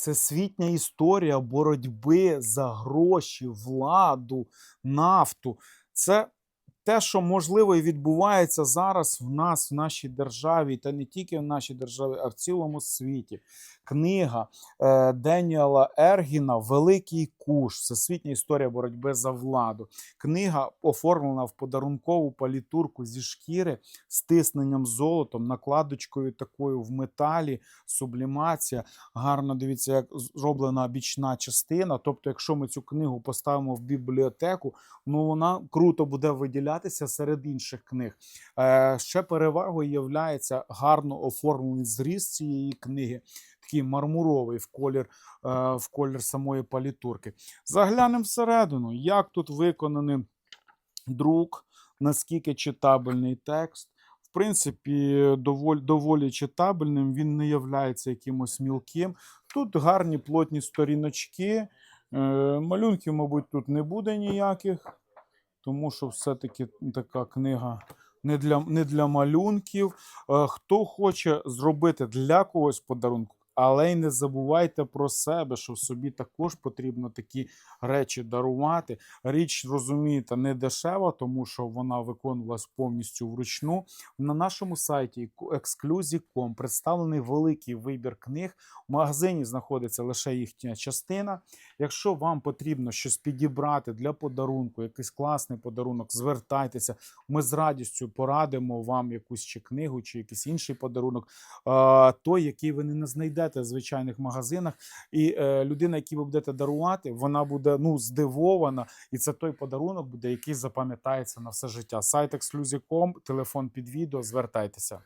Всесвітня історія боротьби за гроші, владу, нафту. Це те, що можливо і відбувається зараз в нас, в нашій державі, та не тільки в нашій державі, а в цілому світі. Книга е, Деніела Ергіна Великий куш. Всесвітня історія боротьби за владу. Книга оформлена в подарункову палітурку зі шкіри з тисненням золотом, накладочкою такою в металі, сублімація. Гарно дивіться, як зроблена бічна частина. Тобто, якщо ми цю книгу поставимо в бібліотеку, ну вона круто буде виділятися серед інших книг. Е, ще перевагою є гарно оформлений зріз цієї книги, такий мармуровий в колір, е, в колір самої палітурки. Заглянемо всередину, як тут виконаний друк, наскільки читабельний текст. В принципі, доволі, доволі читабельним, він не являється якимось мілким. Тут гарні плотні сторіночки. Е, малюнків, мабуть, тут не буде ніяких, тому що все-таки така книга не для, не для малюнків. Е, хто хоче зробити для когось подарунок, але й не забувайте про себе, що собі також потрібно такі речі дарувати. Річ, розумієте, не дешева, тому що вона виконувалась повністю вручну. На нашому сайті Exclusive.com представлений великий вибір книг. В магазині знаходиться лише їхня частина. Якщо вам потрібно щось підібрати для подарунку, якийсь класний подарунок, звертайтеся. Ми з радістю порадимо вам якусь чи книгу, чи якийсь інший подарунок, той, який ви не знайдете в звичайних магазинах. І е, людина, якій ви будете дарувати, вона буде ну здивована, і це той подарунок буде, який запам'ятається на все життя. Сайт Ексклюзіком, телефон під відео. Звертайтеся.